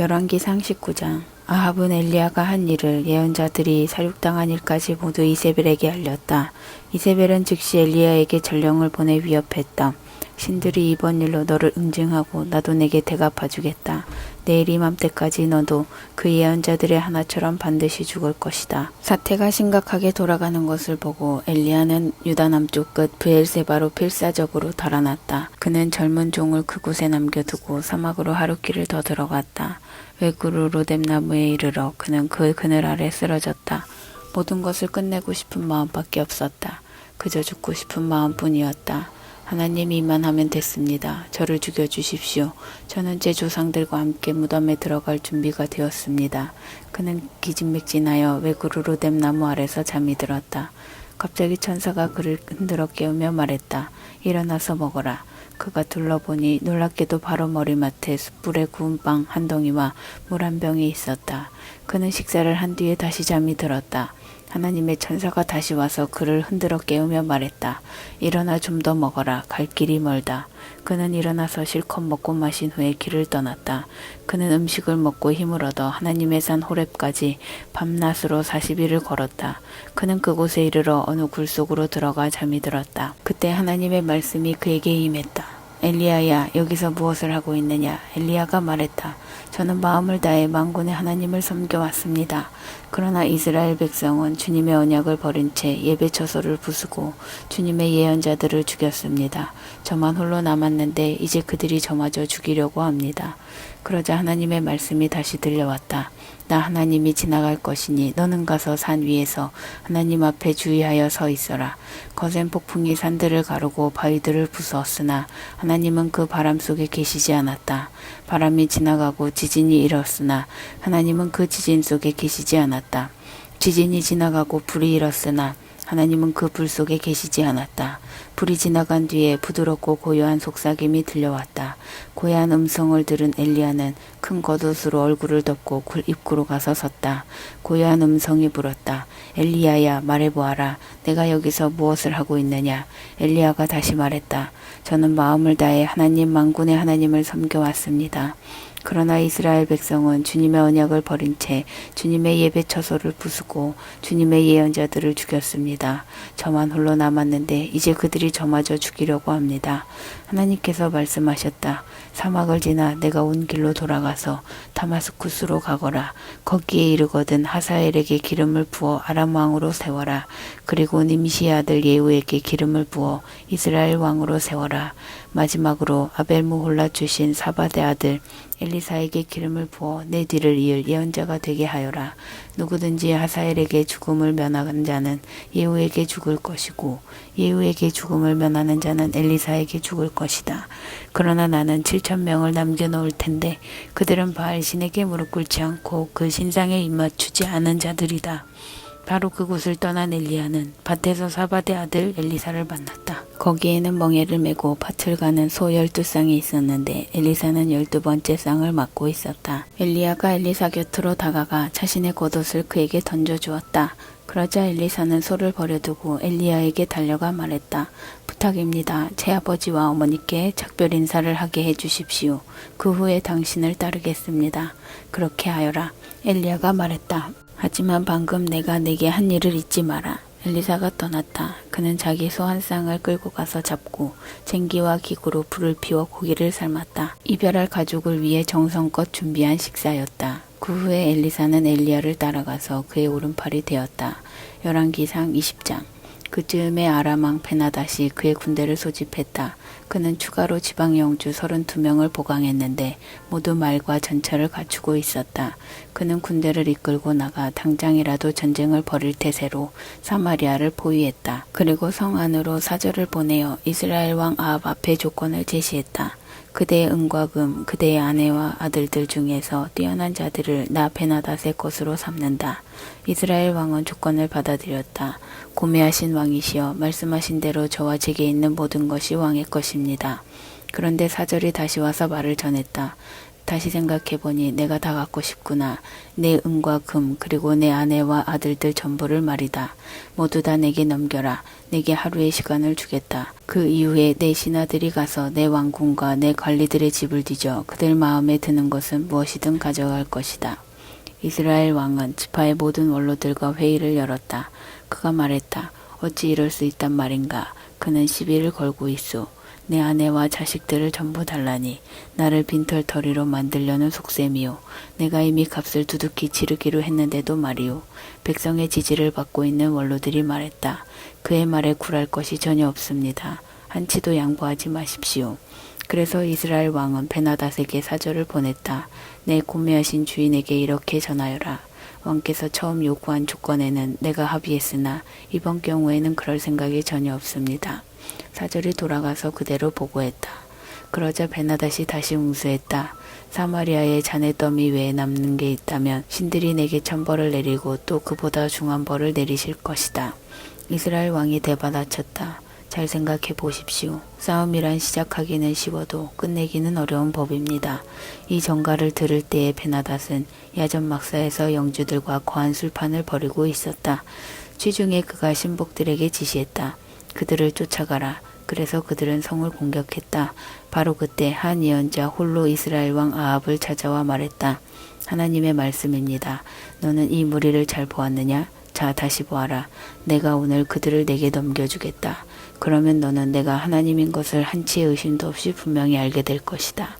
열왕기상 19장 아합은 엘리야가 한 일을 예언자들이 사륙당한 일까지 모두 이세벨에게 알렸다. 이세벨은 즉시 엘리야에게 전령을 보내 위협했다. 신들이 이번 일로 너를 응징하고 나도 내게 대갚아 주겠다. 내일 이맘때까지 너도 그 예언자들의 하나처럼 반드시 죽을 것이다. 사태가 심각하게 돌아가는 것을 보고 엘리야는 유다 남쪽 끝 브엘세바로 필사적으로 달아났다. 그는 젊은 종을 그곳에 남겨두고 사막으로 하루 길을 더 들어갔다. 외구루 로뎀나무에 이르러 그는 그 그늘 아래 쓰러졌다. 모든 것을 끝내고 싶은 마음밖에 없었다. 그저 죽고 싶은 마음뿐이었다. 하나님 이만 하면 됐습니다. 저를 죽여주십시오. 저는 제 조상들과 함께 무덤에 들어갈 준비가 되었습니다. 그는 기진맥진하여 외구루 로뎀 나무 아래서 잠이 들었다. 갑자기 천사가 그를 흔들어 깨우며 말했다. 일어나서 먹어라. 그가 둘러보니 놀랍게도 바로 머리맡에 숯불에 구운 빵 한 덩이와 물 한 병이 있었다. 그는 식사를 한 뒤에 다시 잠이 들었다. 하나님의 천사가 다시 와서 그를 흔들어 깨우며 말했다. 일어나 좀 더 먹어라. 갈 길이 멀다. 그는 일어나서 실컷 먹고 마신 후에 길을 떠났다. 그는 음식을 먹고 힘을 얻어 하나님의 산 호렙까지 밤낮으로 40일을 걸었다. 그는 그곳에 이르러 어느 굴 속으로 들어가 잠이 들었다. 그때 하나님의 말씀이 그에게 임했다. 엘리야야, 여기서 무엇을 하고 있느냐? 엘리야가 말했다. 저는 마음을 다해 만군의 하나님을 섬겨왔습니다. 그러나 이스라엘 백성은 주님의 언약을 버린 채 예배 처소를 부수고 주님의 예언자들을 죽였습니다. 저만 홀로 남았는데 이제 그들이 저마저 죽이려고 합니다. 그러자 하나님의 말씀이 다시 들려왔다. 나 하나님이 지나갈 것이니 너는 가서 산 위에서 하나님 앞에 주의하여 서 있어라. 거센 폭풍이 산들을 가르고 바위들을 부수었으나 하나님은 그 바람 속에 계시지 않았다. 바람이 지나가고 지진이 일었으나 하나님은 그 지진 속에 계시지 않았다. 지진이 지나가고 불이 일었으나 하나님은 그 불 속에 계시지 않았다. 불이 지나간 뒤에 부드럽고 고요한 속삭임이 들려왔다. 고요한 음성을 들은 엘리야는 큰 겉옷으로 얼굴을 덮고 굴 입구로 가서 섰다. 고요한 음성이 물었다. 엘리야야 말해보아라. 내가 여기서 무엇을 하고 있느냐? 엘리야가 다시 말했다. 저는 마음을 다해 하나님 만군의 하나님을 섬겨왔습니다. 그러나 이스라엘 백성은 주님의 언약을 버린 채 주님의 예배 처소를 부수고 주님의 예언자들을 죽였습니다. 저만 홀로 남았는데 이제 그들이 저마저 죽이려고 합니다. 하나님께서 말씀하셨다. 사막을 지나 내가 온 길로 돌아가서 다마스쿠스로 가거라. 거기에 이르거든 하사엘에게 기름을 부어 아람 왕으로 세워라. 그리고 님시의 아들 예후에게 기름을 부어 이스라엘 왕으로 세워라. 마지막으로 아벨무홀라 주신 사바데 아들 엘리사에게 기름을 부어 내 뒤를 이을 예언자가 되게 하여라. 누구든지 하사엘에게 죽음을 면하는 자는 예후에게 죽을 것이고 예후에게 죽음을 면하는 자는 엘리사에게 죽을 것이다. 그러나 나는 7천 명을 남겨놓을 텐데 그들은 바알 신에게 무릎 꿇지 않고 그 신상에 입맞추지 않은 자들이다. 바로 그곳을 떠난 엘리야는 밭에서 사바데 아들 엘리사를 만났다. 거기에는 멍에를 메고 밭을 가는 소 열두 쌍이 있었는데 엘리사는 열두 번째 쌍을 맡고 있었다. 엘리야가 엘리사 곁으로 다가가 자신의 겉옷을 그에게 던져주었다. 그러자 엘리사는 소를 버려두고 엘리야에게 달려가 말했다. 부탁입니다. 제 아버지와 어머니께 작별 인사를 하게 해주십시오. 그 후에 당신을 따르겠습니다. 그렇게 하여라. 엘리야가 말했다. 하지만 방금 내가 내게 한 일을 잊지 마라. 엘리사가 떠났다. 그는 자기 소 한 쌍을 끌고 가서 잡고 쟁기와 기구로 불을 피워 고기를 삶았다. 이별할 가족을 위해 정성껏 준비한 식사였다. 그 후에 엘리사는 엘리야를 따라가서 그의 오른팔이 되었다. 열왕기상 20장 그즈음에 아람왕 베나다시 그의 군대를 소집했다. 그는 추가로 지방 영주 32명을 보강했는데 모두 말과 전차를 갖추고 있었다. 그는 군대를 이끌고 나가 당장이라도 전쟁을 벌일 태세로 사마리아를 포위했다. 그리고 성 안으로 사절을 보내어 이스라엘 왕 아합 앞에 조건을 제시했다. 그대의 은과 금, 그대의 아내와 아들들 중에서 뛰어난 자들을 나 베나닷의 것으로 삼는다. 이스라엘 왕은 조건을 받아들였다. 고매하신 왕이시여 말씀하신 대로 저와 제게 있는 모든 것이 왕의 것입니다. 그런데 사절이 다시 와서 말을 전했다. 다시 생각해보니 내가 다 갖고 싶구나. 내 은과 금 그리고 내 아내와 아들들 전부를 말이다. 모두 다 내게 넘겨라. 내게 하루의 시간을 주겠다. 그 이후에 내 신하들이 가서 내 왕궁과 내 관리들의 집을 뒤져 그들 마음에 드는 것은 무엇이든 가져갈 것이다. 이스라엘 왕은 지파의 모든 원로들과 회의를 열었다. 그가 말했다. 어찌 이럴 수 있단 말인가. 그는 시비를 걸고 있소. 내 아내와 자식들을 전부 달라니 나를 빈털터리로 만들려는 속셈이요. 내가 이미 값을 두둑히 치르기로 했는데도 말이오. 백성의 지지를 받고 있는 원로들이 말했다. 그의 말에 굴할 것이 전혀 없습니다. 한치도 양보하지 마십시오. 그래서 이스라엘 왕은 베나닷에게 사절을 보냈다. 내 구매하신 주인에게 이렇게 전하여라. 왕께서 처음 요구한 조건에는 내가 합의했으나 이번 경우에는 그럴 생각이 전혀 없습니다. 사절이 돌아가서 그대로 보고했다. 그러자 베나닷이 다시 웅수했다. 사마리아의 자네 더미 외에 남는 게 있다면 신들이 내게 천벌을 내리고 또 그보다 중한 벌을 내리실 것이다. 이스라엘 왕이 대받아쳤다. 잘 생각해 보십시오. 싸움이란 시작하기는 쉬워도 끝내기는 어려운 법입니다. 이 전가를 들을 때의 베나닷은 야전 막사에서 영주들과 거한 술판을 벌이고 있었다. 취중에 그가 신복들에게 지시했다. 그들을 쫓아가라. 그래서 그들은 성을 공격했다. 바로 그때 한 예언자 홀로 이스라엘 왕 아합을 찾아와 말했다. 하나님의 말씀입니다. 너는 이 무리를 잘 보았느냐? 자, 다시 보아라. 내가 오늘 그들을 내게 넘겨주겠다. 그러면 너는 내가 하나님인 것을 한치의 의심도 없이 분명히 알게 될 것이다.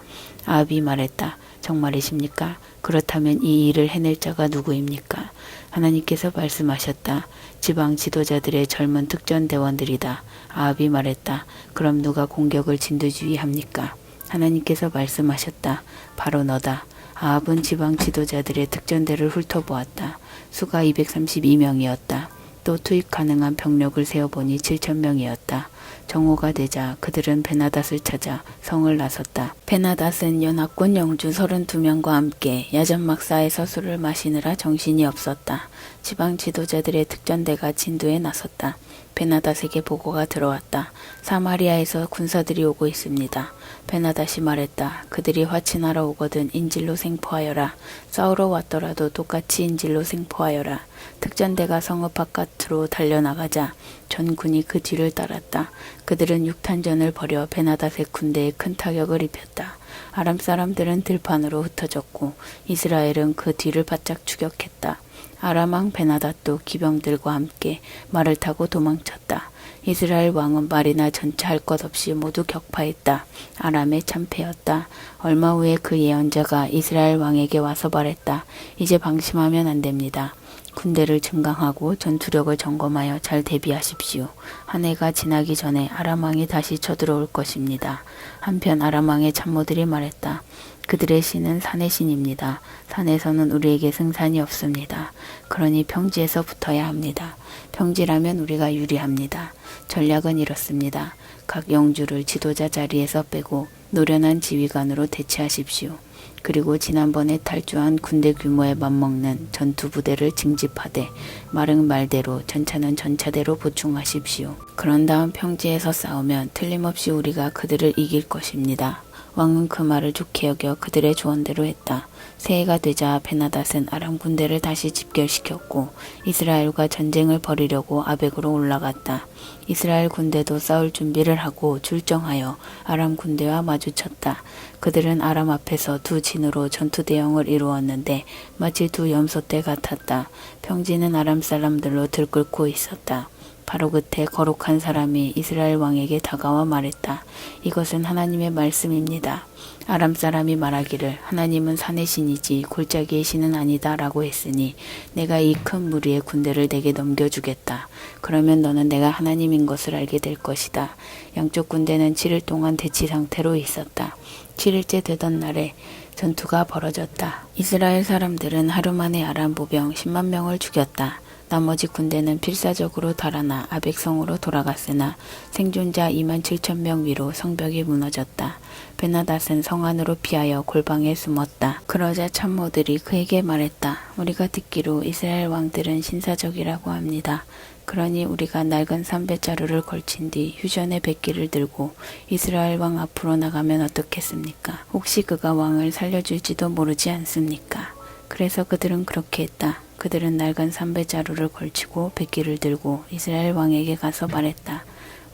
아합이 말했다. 정말이십니까? 그렇다면 이 일을 해낼 자가 누구입니까? 하나님께서 말씀하셨다. 지방 지도자들의 젊은 특전 대원들이다. 아합이 말했다. 그럼 누가 공격을 진두지휘합니까? 하나님께서 말씀하셨다. 바로 너다. 아합은 지방 지도자들의 특전대를 훑어보았다. 수가 232명이었다. 또 투입 가능한 병력을 세어보니 7천명이었다. 정오가 되자 그들은 베나닷을 찾아 성을 나섰다. 베나닷은 연합군 영주 32명과 함께 야전막사에서 술을 마시느라 정신이 없었다. 지방 지도자들의 특전대가 진두에 나섰다. 베나닷에게 보고가 들어왔다. 사마리아에서 군사들이 오고 있습니다. 베나닷이 말했다. 그들이 화친하러 오거든 인질로 생포하여라. 싸우러 왔더라도 똑같이 인질로 생포하여라. 특전대가 성읍 바깥으로 달려나가자 전 군이 그 뒤를 따랐다. 그들은 육탄전을 벌여 베나닷의 군대에 큰 타격을 입혔다. 아람 사람들은 들판으로 흩어졌고 이스라엘은 그 뒤를 바짝 추격했다. 아람왕 베나닷도 기병들과 함께 말을 타고 도망쳤다. 이스라엘 왕은 말이나 전차 할 것 없이 모두 격파했다. 아람의 참패였다. 얼마 후에 그 예언자가 이스라엘 왕에게 와서 말했다. 이제 방심하면 안 됩니다. 군대를 증강하고 전투력을 점검하여 잘 대비하십시오. 한 해가 지나기 전에 아람 왕이 다시 쳐들어올 것입니다. 한편 아람 왕의 참모들이 말했다. 그들의 신은 산의 신입니다. 산에서는 우리에게 승산이 없습니다. 그러니 평지에서 붙어야 합니다. 평지라면 우리가 유리합니다. 전략은 이렇습니다. 각 영주를 지도자 자리에서 빼고 노련한 지휘관으로 대체하십시오. 그리고 지난번에 탈주한 군대 규모에 맞먹는 전투 부대를 징집하되 말은 말대로 전차는 전차대로 보충하십시오. 그런 다음 평지에서 싸우면 틀림없이 우리가 그들을 이길 것입니다. 왕은 그 말을 좋게 여겨 그들의 조언대로 했다. 새해가 되자 베나닷은 아람 군대를 다시 집결시켰고 이스라엘과 전쟁을 벌이려고 아벡으로 올라갔다. 이스라엘 군대도 싸울 준비를 하고 출정하여 아람 군대와 마주쳤다. 그들은 아람 앞에서 두 진으로 전투 대형을 이루었는데 마치 두 염소 떼 같았다. 평지는 아람 사람들로 들끓고 있었다. 바로 그때 거룩한 사람이 이스라엘 왕에게 다가와 말했다. 이것은 하나님의 말씀입니다. 아람 사람이 말하기를 하나님은 산의 신이지 골짜기의 신은 아니다 라고 했으니 내가 이 큰 무리의 군대를 내게 넘겨주겠다. 그러면 너는 내가 하나님인 것을 알게 될 것이다. 양쪽 군대는 7일 동안 대치 상태로 있었다. 7일째 되던 날에 전투가 벌어졌다. 이스라엘 사람들은 하루 만에 아람 보병 10만 명을 죽였다. 나머지 군대는 필사적으로 달아나 아벡성으로 돌아갔으나 생존자 2만 7천 명 위로 성벽이 무너졌다. 베나닷은 성 안으로 피하여 골방에 숨었다. 그러자 참모들이 그에게 말했다. 우리가 듣기로 이스라엘 왕들은 신사적이라고 합니다. 그러니 우리가 낡은 삼배자루를 걸친 뒤 휴전의 백기를 들고 이스라엘 왕 앞으로 나가면 어떻겠습니까? 혹시 그가 왕을 살려줄지도 모르지 않습니까? 그래서 그들은 그렇게 했다. 그들은 낡은 삼배 자루를 걸치고 백기를 들고 이스라엘 왕에게 가서 말했다.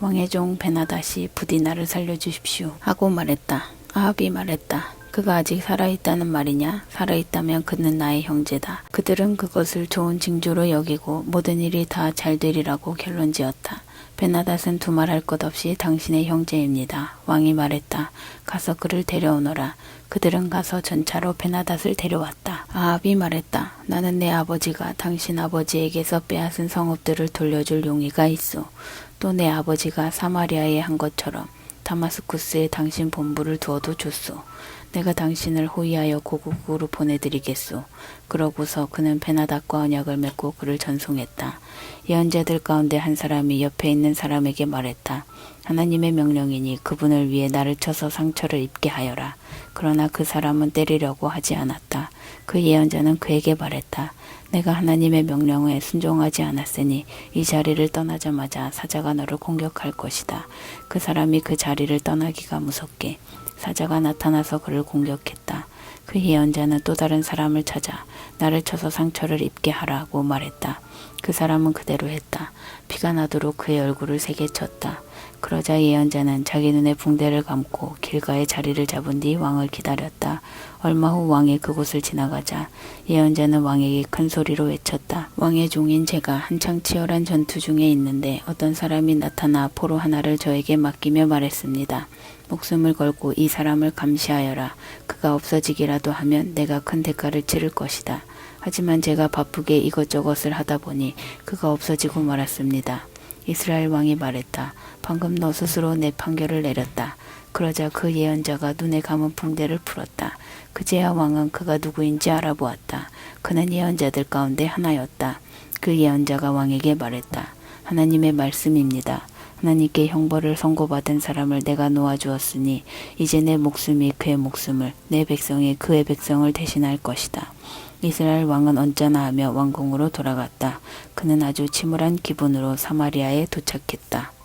왕의 종 베나다시 부디 나를 살려주십시오 하고 말했다. 아합이 말했다. 그가 아직 살아있다는 말이냐? 살아있다면 그는 나의 형제다. 그들은 그것을 좋은 징조로 여기고 모든 일이 다 잘 되리라고 결론지었다. 베나닷은 두말할 것 없이 당신의 형제입니다. 왕이 말했다. 가서 그를 데려오너라. 그들은 가서 전차로 베나닷을 데려왔다. 아합이 말했다. 나는 내 아버지가 당신 아버지에게서 빼앗은 성읍들을 돌려줄 용의가 있어. 또 내 아버지가 사마리아에 한 것처럼 다마스쿠스에 당신 본부를 두어도 좋소. 내가 당신을 호위하여 고국으로 보내드리겠소. 그러고서 그는 베나닥과 언약을 맺고 그를 전송했다. 예언자들 가운데 한 사람이 옆에 있는 사람에게 말했다. 하나님의 명령이니 그분을 위해 나를 쳐서 상처를 입게 하여라. 그러나 그 사람은 때리려고 하지 않았다. 그 예언자는 그에게 말했다. 내가 하나님의 명령에 순종하지 않았으니 이 자리를 떠나자마자 사자가 너를 공격할 것이다. 그 사람이 그 자리를 떠나기가 무섭게 사자가 나타나서 그를 공격했다. 그 예언자는 또 다른 사람을 찾아 나를 쳐서 상처를 입게 하라고 말했다. 그 사람은 그대로 했다. 피가 나도록 그의 얼굴을 세게 쳤다. 그러자 예언자는 자기 눈에 붕대를 감고 길가에 자리를 잡은 뒤 왕을 기다렸다. 얼마 후 왕이 그곳을 지나가자 예언자는 왕에게 큰 소리로 외쳤다. 왕의 종인 제가 한창 치열한 전투 중에 있는데 어떤 사람이 나타나 포로 하나를 저에게 맡기며 말했습니다. 목숨을 걸고 이 사람을 감시하여라. 그가 없어지기라도 하면 내가 큰 대가를 치를 것이다. 하지만 제가 바쁘게 이것저것을 하다 보니 그가 없어지고 말았습니다. 이스라엘 왕이 말했다. 방금 너 스스로 내 판결을 내렸다. 그러자 그 예언자가 눈에 감은 붕대를 풀었다. 그제야 왕은 그가 누구인지 알아보았다. 그는 예언자들 가운데 하나였다. 그 예언자가 왕에게 말했다. 하나님의 말씀입니다. 하나님께 형벌을 선고받은 사람을 내가 놓아주었으니 이제 내 목숨이 그의 목숨을 내 백성이 그의 백성을 대신할 것이다. 이스라엘 왕은 언짢아 하며 왕궁으로 돌아갔다. 그는 아주 침울한 기분으로 사마리아에 도착했다.